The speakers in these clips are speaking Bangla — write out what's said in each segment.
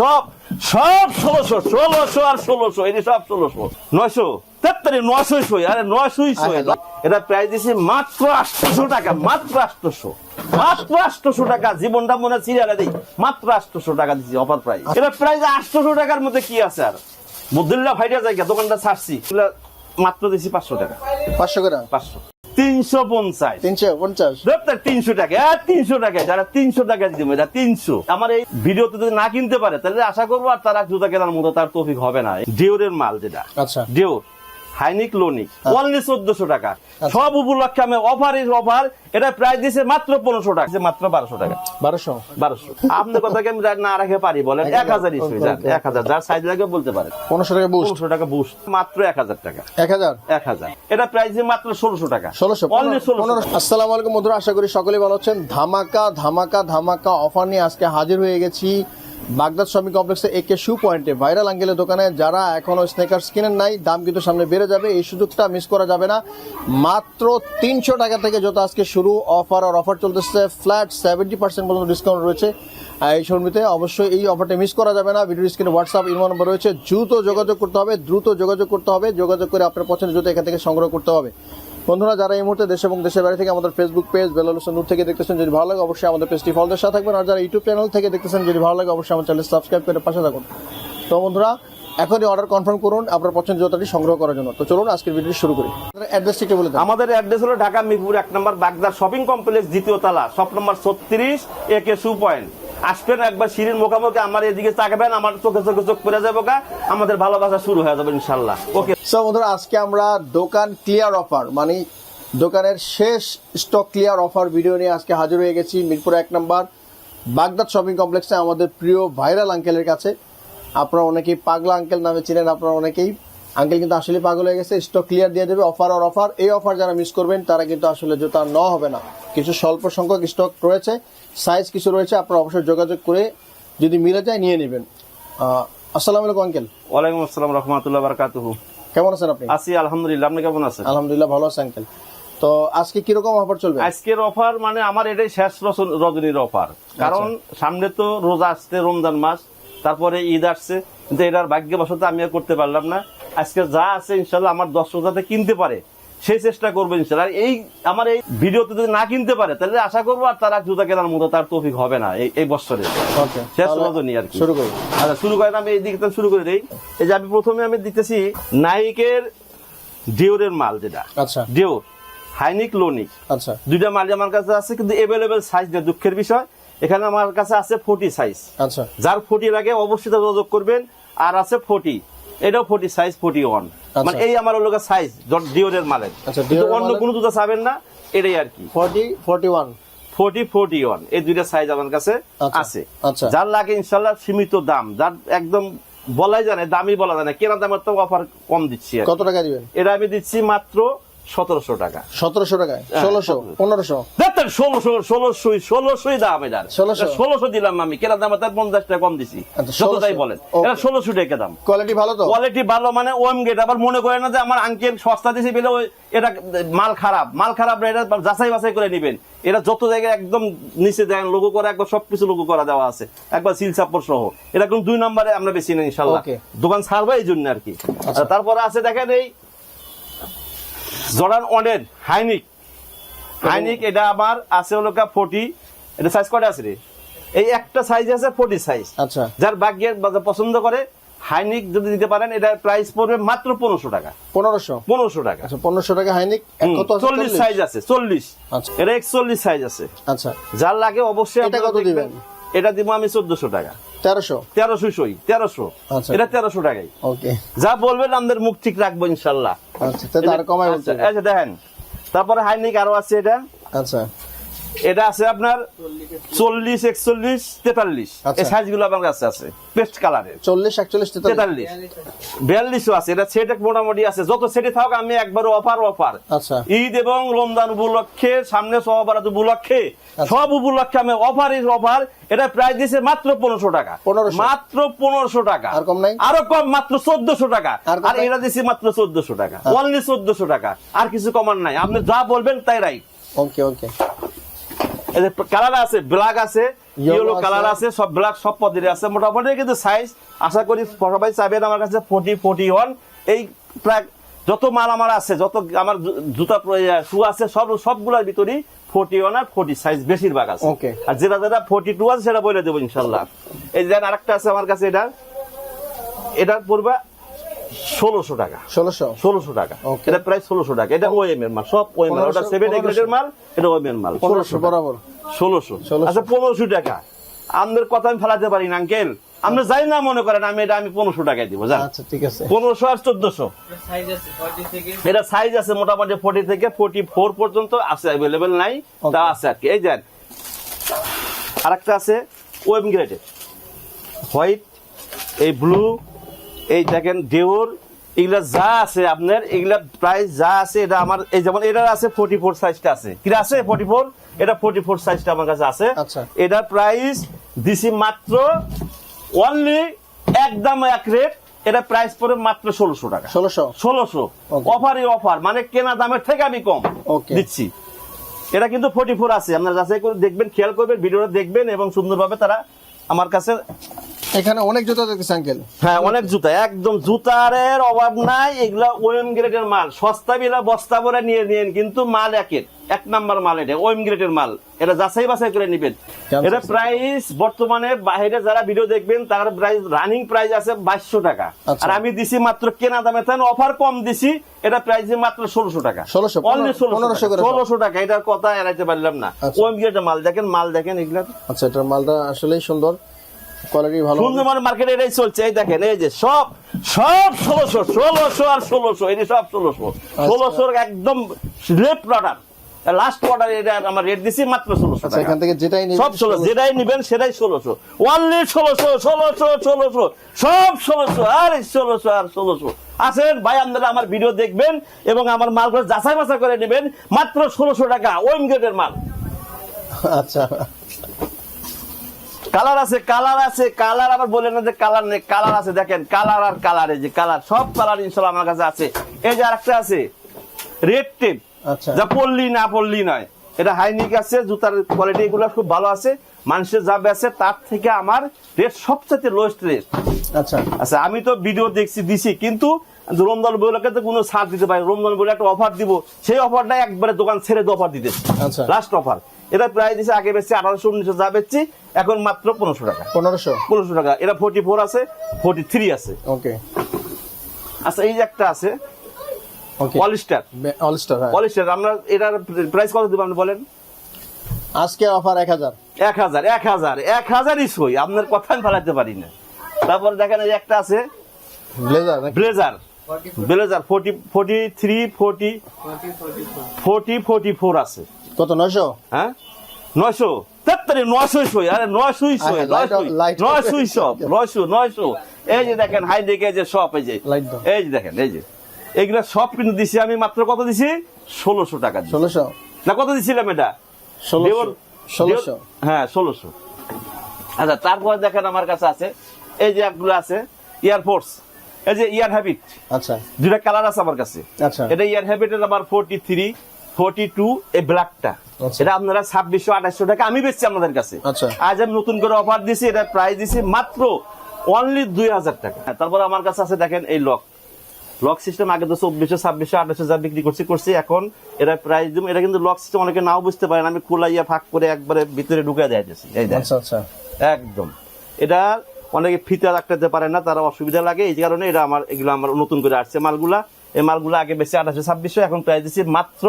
সব সব ষোলোশো ষোলোশো আর ষোলোশো সব ষোলোশো। নয়শো নয়শোই সই আরে নয়শোই সই আচ্ছা। এটা প্রাইস দিছি মাত্র আটশোশো টাকা মাত্র আটশোশো। মাত্র আটশোশো টাকা জীবনটা মনে সিরিয়ালে দিই মাত্র আটশোশো টাকা দিছি অফার প্রাইস এটা প্রাইস আটশোশো টাকার মধ্যে কি আছে আর? মুদুল্লা ভাইটা জায়গা দোকানটা ছাড়ছি। মাত্র দিছি পাঁচশো টাকা। পাঁচশো গ্রাম। পাঁচশো। তিনশো পঞ্চাশ। তিনশো পঞ্চাশ। তিনশো টাকা আর তিনশো টাকা যারা তিনশো টাকা দিতে যারা তিনশো। আমার এই ভিডিওতে যদি না কিনতে পারে তাহলে আশা করব আর তারা জুতা কেনার মতো তার তফিক হবে না। ডিওরের মাল যেটা। আচ্ছা। ডিওর হাইনিক লোনিক অনলি চোদ্দশো টাকা। আচ্ছা। সব উপলক্ষে আমি অফার ইজ অফার এটা প্রাইস দিছে মাত্র পনেরোশো টাকা। মাত্র বারোশো টাকা। বারোশো? বারোশো। আপনার কথাকে আমি না রাখে পারি বলেন? এক হাজার ইস্যু এক হাজার। যার সাইজ লাগে বলতে পারেন পনেরোশো টাকা পনেরোশো টাকা বুস্ট মাত্র এক হাজার টাকা। এক হাজার? এক হাজার। এটা প্রাইস মাত্র ষোলোশো টাকা। ষোলোশো অনলি ষোলোশো আসসালামু আলাইকুম বন্ধুরা আশা করি সকলেই ভালো আছেন। ধামাকা ধামাকা ধামাকা অফার নিয়ে আজকে হাজির হয়ে গেছি। বাগদাদ শপিং কমপ্লেক্সে একে শু পয়েন্টে ভাইরাল আঙ্গেলের দোকানে যারা এখনও স্নেকার্স কিনেন নাই, দাম কিন্তু সামনে বেড়ে যাবে। এই সুযোগটা মিস করা যাবে না। মাত্র তিনশো টাকা থেকে যত আজকে শুরু অফার আর অফার চলতেছে ফ্ল্যাট সেভেন্টি পার্সেন্ট পর্যন্ত ডিসকাউন্ট রয়েছে। এই শোরুমিতে অবশ্যই এই অফারটা মিস করা যাবে না। ভিডিও স্ক্রিনে হোয়াটসঅ্যাপ ইমো নম্বর রয়েছে। দ্রুত যোগাযোগ করতে হবে, দ্রুত যোগাযোগ করতে হবে। যোগাযোগ করে আপনার পছন্দের জুতো এখান থেকে সংগ্রহ করতে হবে। বন্ধুরা, যারা এই মুহূর্তে দেশ এবং দেশের বাইরে থেকে আমাদের ফেসবুক পেজ বেলাল হোসেন নূর থেকে দেখতেছেন যদি ভালো লাগে, অবশ্যই আমাদের পেজটি ফলোদের সাথে থাকবেন। আর যারা ইউটিউব চ্যানেল থেকে দেখতেছেন যদি ভালো লাগে, অবশ্যই আমার চ্যানেল সাবস্ক্রাইব করে পাশে থাকুন। তো বন্ধুরা, এখনই অর্ডার কনফার্ম করুন, আপনার পছন্দ জুতাটি সংগ্রহ করার জন্য। তো চলুন, আজকের ভিডিওটি শুরু করি। অ্যাড্রেসটি একটু বলে আমাদের অ্যাড্রেস হলো ঢাকা মিরপুর এক নম্বর বাগদার শপিং কমপ্লেক্স দ্বিতীয় তলা শপ নম্বর ছত্রিশ একে সু পয়েন্ট আসবেন একবার সিঁড়ির মুখামুখি, আমার এদিকে তাকাবেন, আমার চোখে চোখে চোখ পড়ে যাব গা, আমাদের ভালোবাসা শুরু হয়ে যাবে ইনশাল্লাহ ওকে। আজকে আমরা দোকান ক্লিয়ার অফার মানে দোকানের শেষ স্টক ক্লিয়ার অফার ভিডিও নিয়ে আজকে হাজির হয়ে গেছি। মিরপুর এক নম্বর, বাগদাদ শপিং কমপ্লেক্সে আমাদের প্রিয় ভাইরাল আঙ্কেলের কাছে। আপনারা অনেকেই পাগলা আঙ্কেল নামে চিনেন, আপনারা অনেকেই। আঙ্কেল কিন্তু আসলে পাগল হয়ে গেছে স্টক ক্লিয়ার দিয়ে দেবে অফার আর অফার এই অফার যারা মিস করবেন, তারা কিন্তু আসলে জুতা ন হবে না। কিছু স্বল্প সংখ্যক স্টক রয়েছে। সাইজ কিছু রয়েছে আপনারা অবশ্যই যোগাযোগ করে যদি মিলে যায় নিয়ে নেবেন। আসসালামু আলাইকুম আঙ্কেল। ওয়ালাইকুম আসসালাম রহমতুল্লাহ বারকাতুহু। কেমন আছেন আপনি? আছি আলহামদুলিল্লাহ। আপনি কেমন আছেন? আলহামদুলিল্লাহ ভালো আছে আঙ্কেল। তো আজকে কীরকম অফার চলবে? আজকের অফার মানে আমার এটাই শেষ রজনীর অফার কারণ সামনে তো রোজা আসছে রমজান মাস। তারপরে ঈদ আসছে। কিন্তু এটার ভাগ্যবশত আমি আর করতে পারলাম না। আজকে যা আছে ইনশাল্লাহ আমার দশ যাতে কিনতে পারে। সেই চেষ্টা করব ইনশাল্লাহ আর এই আমার এই ভিডিওতে যদি না কিনতে পারে তাহলে আশা করব আর তারা জুতা কেনার মতো তার তৌফিক হবে না এই এই বছরে। শেষ আর কি। শুরু করি। আচ্ছা শুরু করেন আমি এই দিকে শুরু করে দিই। এই যে আমি প্রথমে আমি দিতেছি নাইকের ডিওরের মাল যেটা। আচ্ছা। Dior high neck low neck. আচ্ছা। দুইটা মাল আমার কাছে আছে কিন্তু এভেলেবেল সাইজ নেই দুঃখের বিষয়। এখানে আমার কাছে আছে ফোর্টি সাইজ আচ্ছা। যার ফোর্টি লাগে অবশ্যই যোগাযোগ করবেন আর আছে ফোর্টি এটাও ফোর্টি সাইজ ফোর্টি ওয়ান মানে এই আমার লোকের সাইজ ডিওরের মালের। আচ্ছা, কিন্তু অন্য কোনো জুতা চাবেন না এটাই আর কি। Forty forty one forty forty one এই দুইটা সাইজ আমার কাছে আচ্ছা, আছে। আচ্ছা। যার লাগে ইনশাল্লাহ সীমিত দাম যার একদম বলাই জানে দামই বলা যায় না কেনা দামের তো অফার কম দিচ্ছি কত টাকা দিবেন? এটা আমি দিচ্ছি মাত্র সতেরোশো টাকা। সতেরোশো টাকায়? হ্যাঁ, ষোলোশো পনেরোশো? ষোলোশো ষোলোশোই ষোলোশোই দাম 1600 ষোলোশো। দিলাম আমি কেনা দাম তার পঞ্চাশ টাকা কম দিছি। আচ্ছা, যত তাই 1600 বলেন এটা ষোলোশো টাকা দাম। কোয়ালিটি ভালো তো? কোয়ালিটি ভালো মানে ওএম গেট আবার মনে করে না যে আমার আঙ্কেল সস্তা দিছে বলে এটা মাল খারাপ। মাল খারাপ না এটা যাচাই বাছাই করে নিবেন। এটা যত জায়গায় একদম নিচে দেন লোগো করা একবার সবকিছু লোগো করা দেওয়া আছে। একবার সিল সাপোর্ট সহ। এটা কোন দুই নম্বরে আমরা বেশি নেই ইনশাল্লাহ। দোকান ছাড়বো এই জন্য আর কি। আচ্ছা। তারপরে আছে দেখেন এই জর্ডান ওয়ানের হাইনিক। হাইনিক এটা আমার আছে হলো ফোর্টি। এটা সাইজ কটা আছে রে? এই একটা সাইজ আছে ফোর্টি সাইজ আচ্ছা। যার ভাগ্যের বা পছন্দ করে হাইনিক যদি দিতে পারেন এটা প্রাইস পড়বে মাত্র পনেরোশো টাকা। পনেরোশো? পনেরোশো টাকা। আচ্ছা পনেরোশো টাকা হাইনিক হুম, কত আছে? চল্লিশ সাইজ আছে চল্লিশ। আচ্ছা। এটা একচল্লিশ সাইজ আছে। আচ্ছা। যার লাগে অবশ্যই এটা কত। দিবেন? এটা দিব আমি চোদ্দশো টাকা। তেরোশো? তেরোশো সই তেরোশো। আচ্ছা। এটা তেরোশো টাকাই ওকে। যা বলবেন আমাদের মুখ ঠিক রাখব ইনশাল্লাহ। আচ্ছা আচ্ছা, আচ্ছা দেখেন তারপরে হাইনিক আরও আছে এটা। আচ্ছা। এটা আছে আপনার চল্লিশ একচল্লিশ তেতাল্লিশ। আচ্ছা। এই আমার কাছে আছে পেস্ট কালারের চল্লিশ একচল্লিশ তেতাল্লিশ। বিয়াল্লিশও আছে এটা সেট মোটামুটি আছে। যত সেটে থাক আমি একবার অফার অফার আচ্ছা। ঈদ এবং রমজান উপলক্ষে সামনে সহবারাত উপলক্ষে সব উপলক্ষে আমি অফার ইজ অফার এটা প্রাইস দিছে মাত্র পনেরোশো টাকা। 1500 মাত্র পনেরোশো টাকা। আর কম নাই? আরও কম মাত্র চোদ্দশো টাকা। আর এটা দিছি মাত্র চোদ্দশো টাকা। অনলি চোদ্দশো টাকা। আর কিছু কমার নাই। আপনি যা বলবেন তাই রাইট ওকে ওকে কালার আছে ব্ল্যাক আছে ইয়েলো কালার আছে সব ব্ল্যাক সব পদের আছে। মোটামুটি কিন্তু সাইজ আশা করি সবাই চাইবেন আমার কাছে ফোর্টি ফোর্টি ওয়ান এই প্রায় যত মাল আমার আছে যত আমার জুতা শু আছে সব সবগুলোর ভিতরেই ফোর্টি ওয়ান আর ফোর্টি সাইজ বেশিরভাগ আছে. আর যেটা যেটা ফোর্টি টু আছে সেটা বলে দেবো ইনশাল্লাহ। এই যে আরেকটা আছে আমার কাছে এটা। এটার পড়বে ষোলোশো টাকা। ষোলোশো? ষোলোশো টাকা। এটা প্রায় ষোলোশো টাকা। এটা ওএম এর মাল সব ওএম এর ওটা সেভেন গ্রেডের মাল এটা ওএম এর মাল। পনেরোশো বরাবর। ষোলোশো। 1600 আচ্ছা পনেরোশো টাকা। আপনার কথা আমি ফেলাতে পারি না আঙ্কেল আপনি যাই না মনে করেন আমি এটা আমি পনেরোশো টাকায় দিব জান আচ্ছা ঠিক আছে। পনেরোশো আর চোদ্দশো। সাইজ আছে 40 থেকে। এটা সাইজ আছে মোটামুটি ফোর্টি থেকে ফোর্টি ফোর পর্যন্ত আছে অ্যাভেলেবেল নাই। তা আছে আর কি। এই দেন। আরেকটা আছে ওয়েম গ্রেডের হোয়াইট এই ব্লু এই দেখেন ডেওর এগুলা যা আছে আপনার এগুলা প্রাইস যা আছে এটা আমার এই যেমন এটার আছে ফোর্টি ফোর সাইজটা আছে। কি আছে ফোর্টি ফোর এটা ফোর্টি ফোর সাইজটা আমার কাছে আছে। আচ্ছা। এটার প্রাইস দিছি মাত্র অনলি একদম এক রেট এটা প্রাইস পড়ে মাত্র ষোলোশো টাকা। ষোলোশো? ষোলোশো. অফারই অফার মানে কেনা দামের থেকে আমি কম. দিচ্ছি। এটা কিন্তু ফোর্টি ফোর আছে। আপনারা যাচাই করে দেখবেন খেয়াল করবেন ভিডিওটা দেখবেন এবং সুন্দরভাবে তারা আমার কাছে এখানে অনেক জুতা দেখতেছি আঙ্কেল হ্যাঁ অনেক জুতা। একদম জুতারের অভাব নাই এগুলা গ্রেডের মাল। সস্তা বিলা বস্তা ভরে নিয়ে নিন কিন্তু মাল একের। এক নাম্বার মাল এটা গ্রেডের মাল। এটা যাচাই বাছাই করে নিবেন। এটা প্রাইস বর্তমানে বাইরে যারা ভিডিও দেখবেন তার প্রাইস রানিং প্রাইস আছে বাইশশো টাকা। আচ্ছা। আর আমি দিছি মাত্র কেনা দামে তাই অফার কম দিছি এটা প্রাইস মাত্র ষোলোশো টাকা। 1600, অনলি 1500 করে ষোলোশো টাকা এটার কথা এড়াইতে পারলাম না। আচ্ছা। ওয়েম গ্রেডের মাল দেখেন মাল দেখেন এগুলা। আচ্ছা এটার মালটা আসলেই সুন্দর। কোয়ালিটি ভালো সুন্দর মানে মার্কেটে এটাই চলছে এই দেখেন এই যে সব সব ষোলোশো ষোলোশো আর ষোলোশো এই সব ষোলোশো। ষোলোশোর একদম লেফট অর্ডার লাস্ট অর্ডার এটা আমার রেট দিছি মাত্র ষোলোশো আচ্ছা এখান থেকে যেটাই নিবেন সব ষোলো যেটাই নিবেন সেটাই ষোলোশো। ওনলি ষোলোশো ষোলোশো ষোলোশো সব ষোলোশো আর ষোলোশো আর ষোলোশো। আসেন ভাই আপনারা আমার ভিডিও দেখবেন এবং আমার মালগুলো যাচাই বাছাই করে নেবেন। মাত্র ষোলোশো টাকা ওয়েম গেটের মাল। আচ্ছা। কালার আছে কালার আছে কালার আবার বলে না যে কালার নেই কালার আছে। দেখেন কালার আর কালার এই যে কালার সব কালার ইনশাল্লাহ আমার কাছে আছে। এই যে আরেকটা আছে রেড টেপ আচ্ছা। যা পড়লি না পড়লি নয়। এটা হাইনিক আছে জুতার কোয়ালিটি এগুলো খুব ভালো আছে। মানুষের যা বেছে তার থেকে আমার রেট সবচেয়ে লোয়েস্ট রেট আচ্ছা। আচ্ছা আমি তো ভিডিও দেখছি দিছি কিন্তু রমজান বইগুলোকে তো কোনো ছাড় দিতে পারি রমজান বলে একটা অফার দিব সেই অফারটা একবারে দোকান ছেড়ে দিয়ে অফার দিতেছে। আচ্ছা। লাস্ট অফার এটা প্রায় দিছে আগে বেশি আঠারোশো উনিশশো যা বেচছি এখন মাত্র পনেরোশো টাকা। পনেরোশো? পনেরোশো টাকা। এটা ফোর্টি ফোর আছে ফোর্টি থ্রি আছে। ওকে আচ্ছা এই যে একটা আছে ওকে পলিস্টার অলস্টার হ্যাঁ। পলিস্টার আমরা এটার প্রাইস কত দিব আপনি বলেন? আজকে অফার এক হাজার। এক হাজার এক হাজার এক হাজারই সই আপনার কথা আমি ফেলাতে পারি না। তারপর দেখেন এই একটা আছে blazer blazer blazer forty forty three forty 40 44 forty forty four আছে। কত নয়শো? হ্যাঁ? নয়শো? তাড়াতাড়ি সই আরে নয়শোই সই নয়শোই সব নয়শো নয়শো। এই যে দেখেন হাই দেখে যে সব এই যে। এই যে দেখেন এই যে। এগুলা সব কিন্তু দিছি আমি মাত্র কত দিছি? ষোলোশো টাকা ষোলোশো। না কত দিছিলাম এটা? ষোলোশো ষোলোশো। হ্যাঁ ষোলোশো। আচ্ছা তারপরে দেখেন আমার কাছে আছে এই যে একগুলো আছে এয়ারফোর্স এই যে ইয়ার হ্যাবিট আচ্ছা। দুটা কালার আছে আমার কাছে। আচ্ছা। এটা ইয়ার হ্যাবিটের আমার ফোর্টি থ্রি ফোর্টি টু এই ব্ল্যাকটা আচ্ছা। এটা আপনারা ছাব্বিশশো আঠাশশো টাকা আমি বেচছি আপনাদের কাছে। আচ্ছা। আজ আমি নতুন করে অফার দিছি এটা প্রাইস দিছি মাত্র অনলি দুই হাজার টাকা। তারপর আমার কাছে আছে দেখেন এই লক লক সিস্টেম আগে তো চব্বিশশো ছাব্বিশশো আঠাশশো যা বিক্রি করছি করছি এখন এটা প্রাইস দিব। এটা কিন্তু লক সিস্টেম অনেকে নাও বুঝতে পারেন আমি খোলাইয়া ফাঁক করে একবারে ভিতরে ঢুকে দেখ আচ্ছা একদম। এটা অনেকে ফিতে রাখতে পারে না তারা অসুবিধা লাগে এই কারণে এটা আমার এগুলো আমার নতুন করে আসছে মালগুলা। এই মালগুলা আগে বেশি আঠাশো ছাব্বিশশো এখন প্রাইস দিচ্ছি মাত্র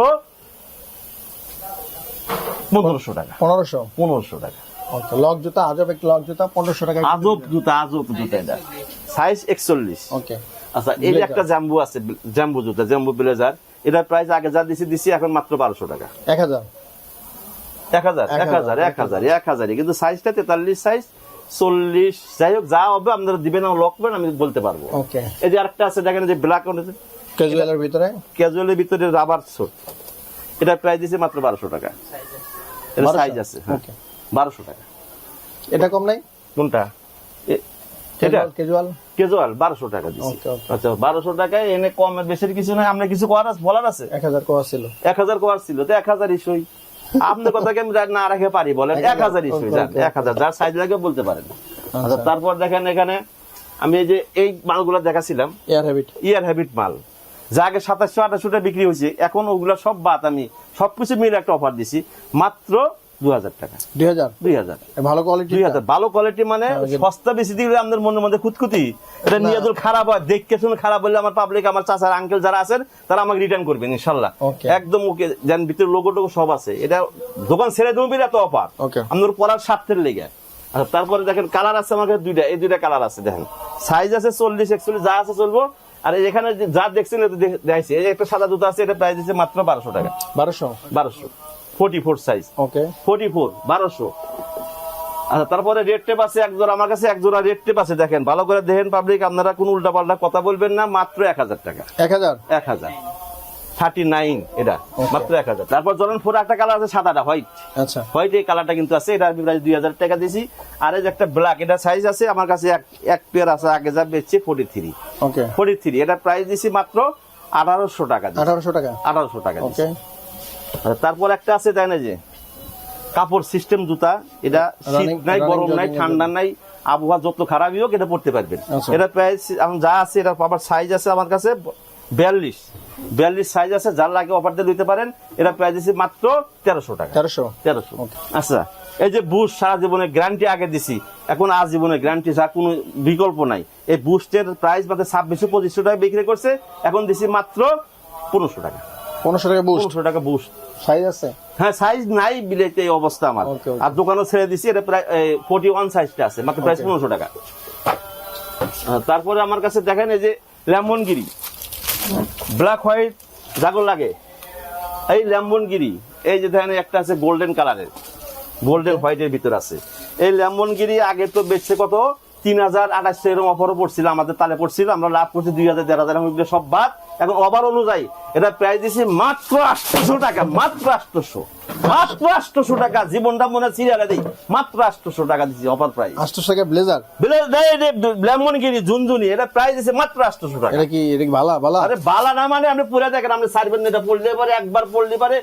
পনেরোশো টাকা। পনেরোশো? পনেরোশো টাকা। লক জুতা আজব একটা লক জুতা পনেরোশো টাকা আজব জুতা আজব জুতা এটা। সাইজ একচল্লিশ। ওকে। আচ্ছা এই একটা জাম্বু আছে জাম্বু জুতা জাম্বু ব্লেজার এটার প্রাইস আগে যা দিছি দিছি এখন মাত্র বারোশো টাকা। এক হাজার? এক হাজার এক হাজার এক হাজার এক হাজারই। কিন্তু সাইজটা তেতাল্লিশ সাইজ চল্লিশ যাই হোক যা হবে আপনারা দিবেন করবেন আমি বলতে পারব। এই যে আরেকটা আছে দেখেন যে ব্ল্যাক ক্যাজুয়ালের ভিতরে? ক্যাজুয়ালের ভিতরে রাবার সোট এটা প্রাইস দিছে মাত্র বারোশো টাকা। এটা 1200? সাইজ আছে হ্যাঁ। বারোশো টাকা। এটা কম নাই? কোনটা? এটা? ক্যাজুয়াল ক্যাজুয়াল বারোশো টাকা দিচ্ছি Okay, okay. আচ্ছা বারোশো টাকায় এনে কম বেশির কিছু নাই। আমরা কিছু করার বলার আছে? এক হাজার কোয়া ছিল। এক হাজার করার ছিল তো এক হাজার ইসই আপনার কথাকে আমি না রাখে পারি বলেন এক হাজার. এক হাজার। যার সাইজ লাগে বলতে পারেন। আচ্ছা। আচ্ছা তারপর দেখেন এখানে আমি এই যে এই মালগুলো দেখাছিলাম। হ্যাবিট ইয়ার হ্যাবিট মাল। যা আগে সাতাশশো টাকা বিক্রি হয়েছে এখন ওগুলো সব বাদ আমি সবকিছু মিলে একটা অফার দিছি মাত্র হাজার টাকা। দুই হাজার দুই হাজার ভালো কোয়ালিটি দুই হাজার ভালো কোয়ালিটি মানে সস্তা বেশি দিলে আমাদের মনের মধ্যে খুঁতখুতি। এটা নিয়ে খারাপ হয় দেখতে শুনে খারাপ হলে আমার পাবলিক আমার চাচার আঙ্কেল যারা আছেন তারা আমাকে রিটার্ন করবেন ইনশাল্লাহ। একদম ওকে যেন ভিতরে লোগো টোগো সব আছে। এটা দোকান ছেড়ে দেবো এত অফার. আপনার পড়ার স্বার্থের লেগে। আচ্ছা, তারপরে দেখেন কালার আছে আমাকে দুইটা এই দুইটা কালার আছে দেখেন। সাইজ আছে চল্লিশ একচল্লিশ যা আছে চলবো আর এখানে যে দেখছেন দেখাইছি। এই একটা সাদা জুতো আছে এটা প্রাইস দিচ্ছে মাত্র বারোশো টাকা। বারোশো? বারোশো। Forty four size okay forty four বারোশো। আচ্ছা তারপরে রেড টেপ আছে এক জোড়া। আমার কাছে এক জোড়া রেড টেপ আছে দেখেন। ভালো করে দেখেন পাবলিক আপনারা কোন উল্টা পাল্টা কথা বলবেন না মাত্র এক হাজার টাকা। এক হাজার? এক হাজার। থার্টি নাইন এটা মাত্র এক হাজার। তারপর জরন ফোর একটা কালার আছে সাদাটা হোয়াইট আচ্ছা। হোয়াইট এই কালারটা কিন্তু আছে এটা আমি প্রায় দুই হাজার টাকা দিয়েছি। আর এই যে একটা ব্ল্যাক এটা সাইজ আছে আমার কাছে এক এক পেয়ার আছে আগে যা বেচছে forty three okay forty three এটা প্রাইস দিছি মাত্র আঠারোশো টাকা আঠারোশো টাকা? আঠারোশো টাকা ওকে তারপর একটা আছে তাই না যে কাপড় সিস্টেম জুতা এটা শীত নাই গরম নাই ঠান্ডা নাই আবহাওয়া যত খারাপই হোক এটা পড়তে পারবেন। আচ্ছা। এটা প্রাইস এখন যা আছে এটা আবার সাইজ আছে আমার কাছে বিয়াল্লিশ। বিয়াল্লিশ সাইজ আছে যার লাগে অফার দিয়ে দিতে পারেন এটা প্রাইস দিচ্ছি মাত্র তেরোশো টাকা। তেরোশো? তেরোশো। আচ্ছা এই যে বুস্ট সারা জীবনে গ্যারান্টি আগে দিছি এখন আজ জীবনে গ্যারান্টি যা কোনো বিকল্প নাই। এই বুস্টের প্রাইস মাত্র ছাব্বিশশো পঁচিশশো টাকা বিক্রি করছে এখন দিছি মাত্র পনেরোশো টাকা। পনেরোশো টাকা বুস্ট পনেরোশো টাকা বুস্ট সাইজ আছে? হ্যাঁ সাইজ নাই বিলেতে এই অবস্থা আমার. আর দোকানও ছেড়ে দিছি এটা প্রায় ফোর্টি ওয়ান সাইজটা আছে মাত্র প্রাইস পনেরোশো টাকা। তারপরে আমার কাছে দেখেন এই যে ল্যামনগিরি ব্ল্যাক হোয়াইট জাগর লাগে। এই ল্যাম্বনগিরি এই যে ধরেন একটা আছে গোল্ডেন কালারের গোল্ডেন হোয়াইটের ভিতর আছে। এই ল্যাম্বনগিরি আগে তো বেচছে কত? তিন হাজার আঠাশশো এরকম অফারও পড়ছিল আমাদের তালে পড়ছিল আমরা লাভ করছি দুই হাজার দেড় হাজার সব বাদ। এখন অফার অনুযায়ী এটা প্রাইস দিছি মাত্র আটশোশো টাকা মাত্র আটশোশো মাত্র আটশোশো টাকা জীবনটা মনে সিরিয়ালে দিই মাত্র আটশোশো টাকা দিচ্ছি অফার প্রাইস আটশো টাকা ব্লেজার ল্যামনগিরি ঝুনঝুনি এটা প্রাইস দিছে মাত্র আটশোশো টাকা। এটা কি এটা কি ভালা ভালা আরে বালা না মানে আপনি পুরো দেখেন আপনি সারবেন এটা পড়লে পারে একবার পড়লে পারে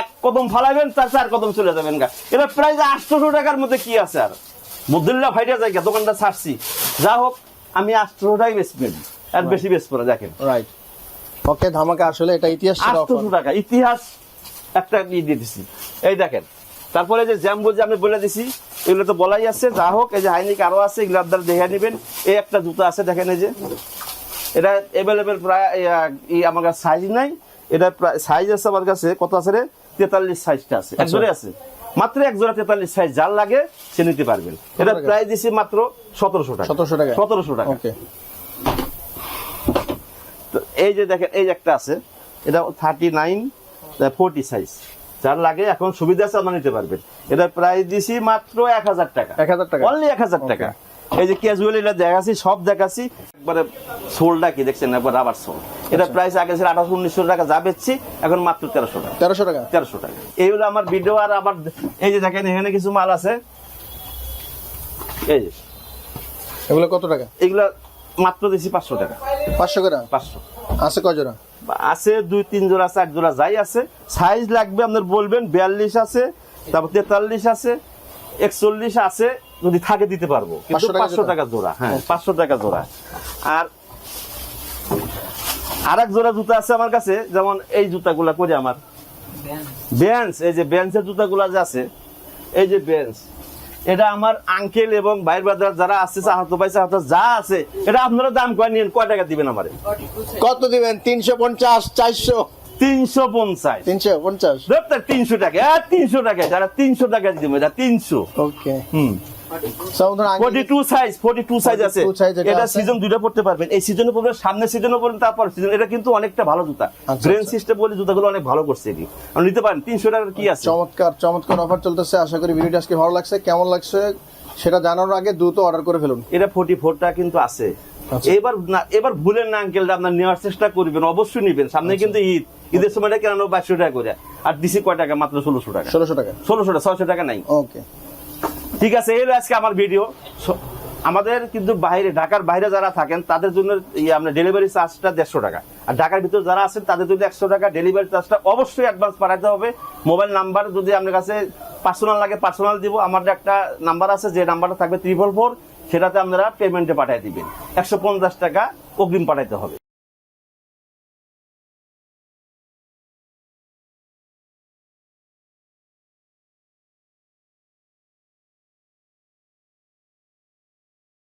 এক কদম ফালাবেন তার চার কদম চলে যাবেন গা। এটা প্রায় আটশোশো টাকার মধ্যে কি আছে আর? মদুল্লা ভাইটা গা, দোকানটা ছাড়ছি। যা হোক আমি আটশোশো টাকায় বেচবেন আর বেশি বেশ না দেখেন। রাইট ওকে ধামাকা আসলে এটা ইতিহাস টাকা ইতিহাস একটা ই দিয়ে দিছি। এই দেখেন তারপরে যে জ্যাম্বো যে আমি বলে দিছি এগুলো তো বলাই আছে যা হোক এই যে হাইনিক আরও আছে এগুলো আপনারা দেখে নেবেন। এই একটা জুতো আছে দেখেন এই যে। এটা অ্যাভেলেবেল প্রায় আমার কাছে সাইজ নাই। এটা প্রায় সাইজ আছে আমার কাছে কত আছে রে? তেতাল্লিশ সাইজটা আছে। এক জোড়ে আছে। মাত্র এক জোড়া তেতাল্লিশ সাইজ যার লাগে সে নিতে পারবেন। এটা প্রায় দিছি মাত্র সতেরোশো টাকা। 1700 টাকা? সতেরোশো টাকা। তো এই যে দেখেন এই যে একটা আছে এটা থার্টি নাইন ফোরটি সাইজ যার লাগে এখন সুবিধা আছে আপনারা নিতে পারবেন। এটা প্রাইস দিছি মাত্র এক হাজার টাকা। 1000 টাকা? অনলি এক হাজার টাকা। এই যে ক্যাজুয়াল এটা দেখাচ্ছি সব দেখাচ্ছি। একবারে সোলটা কি দেখছেন একবার রাবার সোল। এটা আচ্ছা। প্রাইস আগে ছিল আঠারোশো উনিশশো টাকা যা বেচছি এখন মাত্র তেরোশো টাকা। তেরোশো টাকা? তেরোশো টাকা। এই হলো আমার ভিডিও আর আবার এই যে দেখেন এখানে কিছু মাল আছে। এই যে। এগুলো কত টাকা? এগুলা মাত্র দিছি পাঁচশো টাকা। পাঁচশো করে? পাঁচশো। আছে কয় জোড়া? আছে দুই তিন জোড়া চার জোড়া যাই আছে। সাইজ লাগবে আপনার বলবেন বিয়াল্লিশ আছে তারপর তেতাল্লিশ আছে একচল্লিশ আছে যদি থাকে দিতে পারব। কিন্তু 500 টাকা পাঁচশো জোড়া? টাকা জোড়া হ্যাঁ পাঁচশো টাকা জোড়া। আর আর এক জোড়া জুতা আছে আমার কাছে যেমন এই জুতাগুলা করে আমার। বেঞ্চ এই যে বেঞ্চের জুতাগুলা যে আছে এই যে বেঞ্চ এটা আমার আঙ্কেল এবং ভাইয়ের বাজার যারা আছে চাহাতো ভাই চাহাতো যা আছে এটা আপনারা দাম কয় নিন কয় টাকা দিবেন আমারে? কত দিবেন? তিনশো পঞ্চাশ চারশো? তিনশো পঞ্চাশ। তিনশো পঞ্চাশ। তিনশো টাকা তিনশো টাকা যারা তিনশো টাকা দিবেন এটা তিনশো। Okay hmm. Sound forty two size forty two size আছে। এটা এটা সিজন দুইটা পড়তে পারবেন। এই সিজনে পড়বেন সামনে সিজনে পড়বেন তারপর সিজন এটা কিন্তু অনেকটা ভালো জুতা। ব্রেন। সিস্টেম বলে জুতাগুলো অনেক ভালো করছে এটি। আপনি নিতে পারেন তিনশো টাকার কি আছে? চমৎকার চমৎকার অফার চলতেছে। আশা করি ভিডিওটা আজকে ভালো লাগছে। কেমন লাগছে সেটা আগে দ্রুত অর্ডার করে ফেলুন। এটা কিন্তু আছে। আচ্ছা। এবার না এবার ভুলেন না আঙ্কেলটা আপনার নেওয়ার চেষ্টা করবেন অবশ্যই নিবেন। সামনে আচ্ছা। কিন্তু ঈদ। ঈদের সময়টা কেন বাইশশো টাকা করে। আর দিছি কয় টাকা? মাত্র ষোলোশো টাকা। ষোলোশো টাকা। ষোলোশো টাকা ছয়শো টাকা নাই। ওকে ঠিক আছে, এই আজকে আমার ভিডিও আমাদের কিন্তু বাইরে, ঢাকার বাইরে যারা থাকেন, তাদের জন্য ইয়ে আমরা ডেলিভারি চার্জটা দেড়শো টাকা। আর ঢাকার ভিতরে যারা আছেন, তাদের জন্য একশো টাকা ডেলিভারি চার্জটা অবশ্যই অ্যাডভান্স পাঠাতে হবে। মোবাইল নাম্বার যদি আপনার কাছে পার্সোনাল লাগে পার্সোনাল দিব। আমার একটা নাম্বার আছে, যে নাম্বারটা থাকবে ত্রিপল ফোর সেটাতে আপনারা পেমেন্টে পাঠিয়ে দিবেন। একশো পঞ্চাশ টাকা অগ্রিম পাঠাইতে হবে।